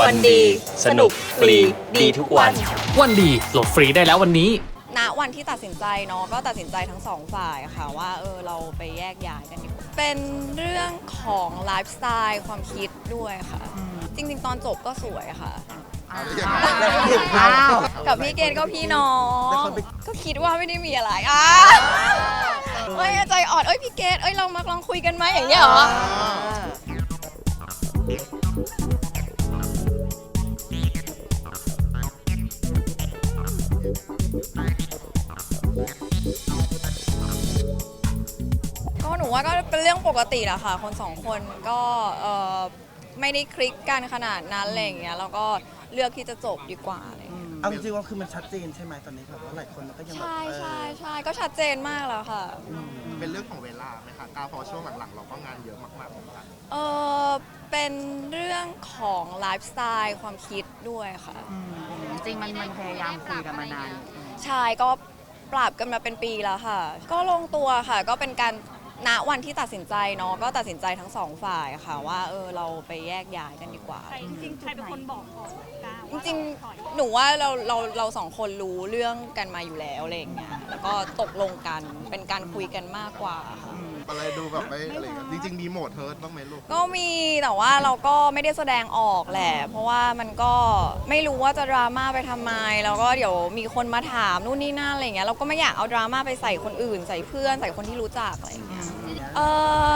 วันดี สนุกฟรีดีทุกวัน วันดีโหลดฟรีได้แล้ววันนี้ ณวันที่ตัดสินใจเนาะก็ตัดสินใจทั้งสองฝ่ายค่ะว่าเออเราไปแยกย้ายกันดีกว่าเป็นเรื่องของไลฟ์สไตล์ความคิดด้วยค่ะ จริง ๆ ตอนจบก็สวยค่ะกับพี่เกณฑ์ก็พี่น้อง ก็คิดว่าไม่ได้มีอะไรอะเอ้ยใจอ่อนเอ้ยพี่เกณฑ์เอ้ยเรามาลองคุยกันไหมอย่างเงี้ยเหรอ เป็นเรื่องปกติแหละค่ะ คนสองคนก็เออไม่ได้คลิกกันขนาดนั้นอะไรอย่างเงี้ยแล้วก็เลือกที่จะจบดีกว่าอะไรอย่างเงี้ยเอาจริงๆว่าคือมันชัดเจนใช่ไหมตอนนี้แบบว่าหลายคนมันก็ยังแบบใช่เออใช่ใช่ก็ชัดเจนมากแล้วค่ะ เป็นเรื่องของเวลาไหมคะก้าวเพราะช่วงหลังๆ เราก็งานเยอะมากๆเหมือนกันเออเป็นเรื่องของไลฟ์สไตล์ความคิดด้วยค่ะ จริงๆมันมันพยายามคุยกันมานานใช่ก็ปรับกันมาเป็นปีแล้วค่ะ ก็ลงตัวค่ะ ก็เป็นการ ณวันที่ตัดสินใจเนาะก็ตัดสินใจทั้งสองฝ่ายค่ะว่าเออเราไปแยกย้ายกันดีกว่า ใครจริงๆใครเป็นคนบอกก่อนก้าวจว่าริงถอยๆหนูว่าเราเราเราสองคนรู้เรื่องกันมาอยู่แล้วอะไรอย่างเงี้ยแล้วก็ตกลงกันเป็นการคุยกันมากกว่าค่ะ อะไรดูแบบไม่อะไรอย่างเงี้ยจริง ๆ มีโหมดเฮิร์ตบ้างไหมลูก ก็มีแต่ว่าเราก็ไม่ได้แสดงออกแหละ เพราะว่ามันก็ไม่รู้ว่าจะดราม่าไปทำไม แล้วก็เดี๋ยวมีคนมาถามนู่นนี่นั่นอะไรอย่างเงี้ยเราก็ไม่อยากเอาดราม่าไปใส่คนอื่น ใส่เพื่อนใส่คนที่รู้จักอะไรอย่างเงี้ยเอ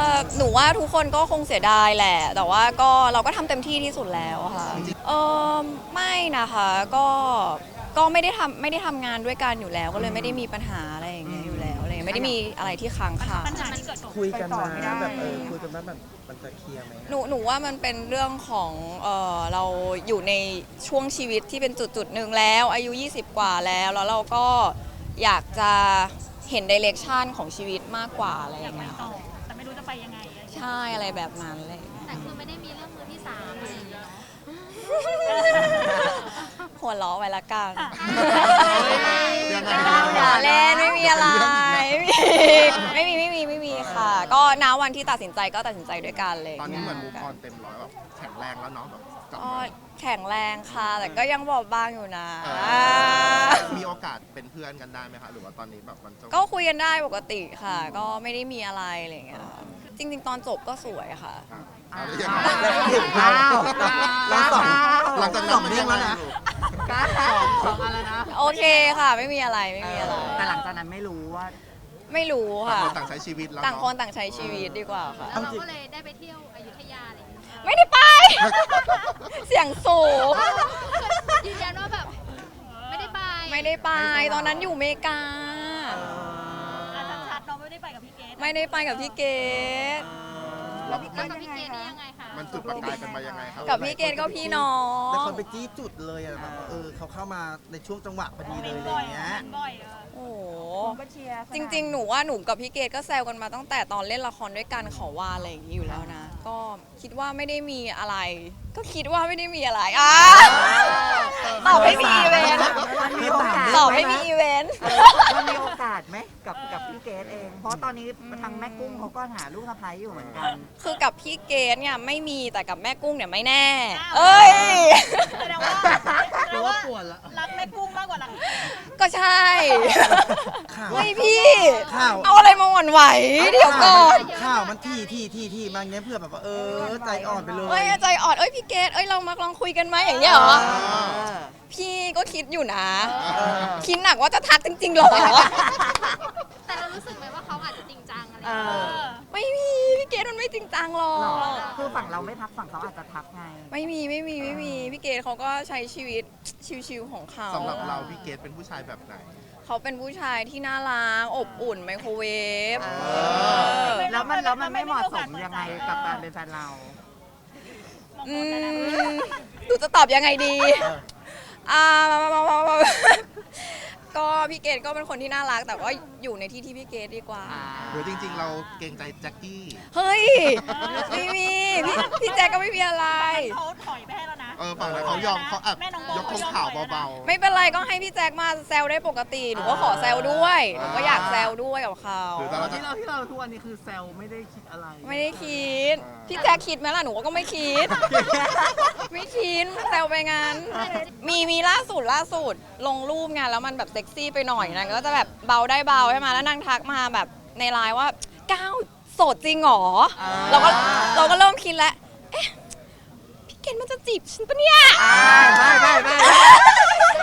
อหนูว่าทุกคนก็คงเสียดายแหละ แต่ว่าก็เราก็ทำเต็มที่ที่สุดแล้วอะค่ะเออไม่นะคะก็ก็ไม่ได้ทำไม่ได้ทำงานด้วยกันอยู่แล้ว ก็เลยไม่ได้มีปัญหาอะไร ไรอย่างเงี้ยไม่ได้มีอะไรที่ค้างคา ปัญหาที่เกิดก่อนคุยกันมาไปต่อไม่ได้แบบเออคุยกันว่าแบบมันจะเคลียร์ไหมหนูหนูว่ามันเป็นเรื่องของเออเราอยู่ในช่วงชีวิตที่เป็นจุดจุดๆหนึ่งแล้ว อายุ 20 กว่าแล้ว แล้วเราก็อยากจะเห็นดิเรกชันของชีวิตมากกว่าอะไรออยาย่ากงไปเงี้ยต่อ แต่ไม่รู้จะไปยังไงอะไรอย่างเงี้ยใช่อะไรแบบนั้นเลย แต่คือไม่ได้มีเรื่องมือที่สามอะไรอย่างเงี้ยหัวล้อไว้ละกันยังไง อย่าเล่นไม่มีอะไร ไม่มีไม่มีไม่มีไม่มีค่ะ ก็ณวันที่ตัดสินใจก็ตัดสินใจด้วยกันเลยตอนนี้เหมือนมูฟออนเต็มร้อยแบบแข็งแรงแล้วเนาะแบบกลับก็มาแข็งแรงค่ะ แต่ก็ยังบอบบางอยู่นะเออมีโอกาสเป็นเพื่อนกันได้ไหมคะหรือว่าตอนนี้แบบมันจะก็คุยกันได้ปกติค่ะ ก็ไม่ได้มีอะไรอะไรอย่างเงี้ยค่ะจริง ๆ ตอนจบก็สวยค่ะ อะอะไรอย่างแล้วเงี้ยเห็นภาพแล้วสองหลังจากสนั้อนงมันเด้ยังงแล้วไงนะลูกก้าสองสองอะไรนะ โอเคค่ะ ไม่มีอะไรไม่มีอะไร แต่หลังจากนั้นไม่รู้ว่า ไม่รู้ต่างค่ะคนต่างใช้ชีวิตแล้วต่างเะคนต่างใช้ชีวิตดีกว่าค่ะ แล้วเราก็เลยได้ไปเที่ยวอยุธยาอะไรอย่างเงี้ยไม่ได้ไป เสียงสูงยืนยันว่าแบบไม่ได้ไปไม่ได้ไป ตอนนั้นอยู่อเมริกา อาจจะชัดเราไม่ได้ไปกับพี่เกดไม่ได้ไปกับพี่เกดแล้วแล้วกับพี่เกดนี่ยังไงคะมันจุดประกายกันมายังไงครับกับพี่เกดก็พี่น้อแต่งคนไปจี้จุดเลยอะแบบว่าเออเขาเข้ามาในช่วงจังหวะพอดีเลยอะไรบ่อยอย่างเงี้ย บ่อยเออ โอ้โห ก็เชียร์จริง ๆ หนูว่าหนูกับพี่เกดก็แซวกันมาตั้งแต่ตอนเล่นละครด้วยกันเขาว่าอะไรอย่างนี้อยู่แล้วนะ ก็คิดว่าไม่ได้มีอะไร ก็คิดว่าไม่ได้มีอะไรอะตอบให้มีอีเวนต์มันมีโอกาสตอบให้มีอีเวนต์ มันมีโอกาสไหมกับกับพี่เกดเอง เพราะตอนนี้ทางแม่กุ้งเขาก็หาลูกสะใภ้อยู่เหมือนกัน คือกับพี่เกดเนี่ยไม่มีแต่กับแม่กุ้งเนี่ยไม่แน่ เอ้ย แสดงว่าแสดงว่ารักแม่กุ้งมากกว่ารักพี่เกดก็ใช่ข่าวเฮ้ย พี่ข่าวเอาอะไรมาหวั่นไหวเดี๋ยวก่อนข่าวมันที่ที่ที่ที่มาอย่างเงี้ยเพื่อแบบว่าเออใจอ่อนไปเลย เอ้ยใจอ่อนเอ้ยพี่เกดเอ้ยเรามาลองคุยกันไหมอย่างเงี้ยเหรอเออพี่ก็คิดอยู่นะเออคิดหนักว่าจะทักจริงๆเหรอแต่เรารู้สึกไหมว่าเขาอาจจะจริงจังอะไรอเอย่างเงี้ยอไม่มีพี่เกดมันไม่จริงจังหรอหรอกคือฝั่งเราไม่ทักฝั่งเขาอาจจะทักไงไม่มีไม่มีไม่มีพี่เกดเขาก็ใช้ชีวิตชิวๆของเขาสำหรับเราพี่เกดเป็นผู้ชายแบบไหน เขาเป็นผู้ชายที่น่ารักอบอุ่นไมโครเวฟเอเออ แล้วมันแล้วมันไม่เหมาะสมยังไงกับการเป็นแฟนเรา อืมหนูจะตอบยังไงดีอ่ามามามามามาก็พี่เกดก็เป็นคนที่น่ารัก แต่ว่าอยู่ในที่ที่พี่เกดดีกว่า หรือจริง ๆ เราเกรงใจแจ็คกี้ เฮ้ย ไม่มี พี่พี่แจ๊กก็ไม่มีอะไร เขาถอยไปให้แล้วนะ เออฝั่งนั้นเขายอมเขาแอบแม่น้องโบยกธงขาวเบาไม่เป็นไรก็ให้พี่แจ็คมาแซวได้ปกติ หนูก็ขอแซวด้วยหนูก็อยากแซวด้วยกับเขาๆหรือแต่เราจะที่เราที่เราทุกวันนี้คือแซลไม่ได้คิดอะไรไม่ได้คิด พี่แจ็คคิดไหมล่ะหนูก็ไม่คิด ไม่คิดแซวไปงานมีมีล่าสุดล่าสุด ลงรูปงานแล้วมันแบบเซ็กซี่ไปหน่อยนางก็จะแบบเบาได้เบาใช่ไหมแล้วนางทักมาแบบในไลน์ว่าก้าวโสดจริงเหรอเราก็เราก็เริ่มคิดแล้วเอ๊ะพี่เกณฑ์ มันจะจีบฉันปะเนี่ย ไม่ไม่ไม่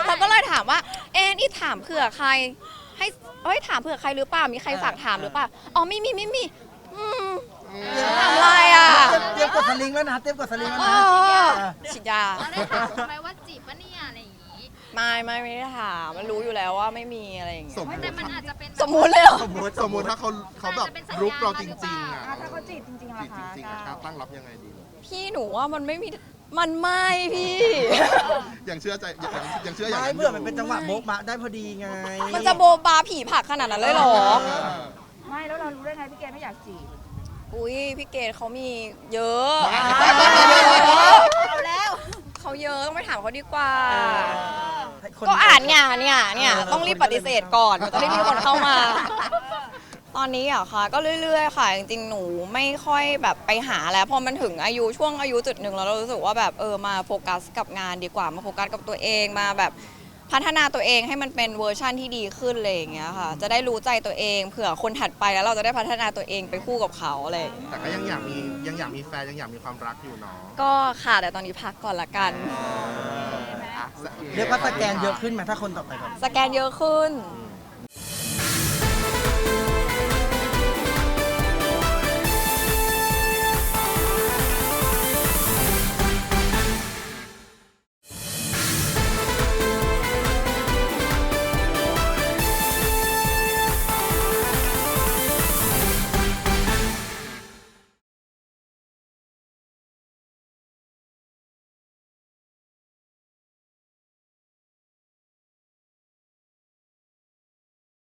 เราก็เลยถามว่า เอ็นี่ถามเผื่อใคร ให้เอ้ยถามเผื่อใครหรือเปล่า มีใครฝากถามหรือเปล่า อ๋อไม่มีไม่มีอืมถามอะไรอะ เตรียมกดสลิงแล้วนะเตรียมกดสลิงแล้วอ๋นะอฉีดยาเราได้ถามเขาไหมว่าจีบปะเนี่ยอะไรอย่างงี้ไม่ไม่ไม่ได้ถามมันรู้อยู่แล้วว่าไม่มีอะไรอย่างเงี้สย มมติแต่มันอาจจะเป็นสมมุติเลยเหรอ สมมติสมมติถ้าเขาเขาแบบรุกเราจริงๆอะอะถ้าเขาจีบจริงๆล่ะจีบคะจริงๆอะตั้งรับยังไงดี พี่หนูว่ามันไม่มี มันไม่พี่ ยังเชื่อใจยังยังเชื่ออย่างไม่นั้นเพื่อมันเป็นจังหวะโบ๊ะมะได้พอดีไงมันจะโบบาผีผักขนาดนั้นเลยเหรอ ไม่แล้วเรารู้ได้ไงพี่เกดไม่อยากจีบอุ้ยพี่เกดเขามีเยอะเอาแล้ว เขาเยอะต้องไปถามเขาดีกว่า ให้คนก็อ่านงานเนี่ยเนี่ยเออต้องรีบปฏิเสธก่อนมันจะได้มีคนเข้ามา ตอนนี้อะค่ะก็เรื่อย ๆ ค่ะ จริงๆ หนูไม่ค่อยแบบไปหาแล้วพอมันถึงอายุช่วงอายุจุดหนึ่งแล้วเรารู้สึกว่าแบบเออมาโฟกัสกับงานดีกว่ามาโฟกัสกับตัวเองมาแบบพัฒนาตัวเองให้มันเป็นเวอร์ชั่นที่ดีขึ้นอะไรอย่างเงี้ยค่ะ จะได้รู้ใจตัวเองเผื่อคนถัดไปแล้วเราจะได้พัฒนาตัวเองไปคู่กับเขาอะไรอย่างเงี้ยแต่ก็ยังอยากมียังอยากมีแฟนยังอยากมีความรักอยู่เนาะก็ค่ะแต่ตอนนี้พักก่อนละกันเรียกว่าสแกนเยอะขึ้นไหมถ้าคนต่อไปแบบ สแกนเยอะขึ้นอืม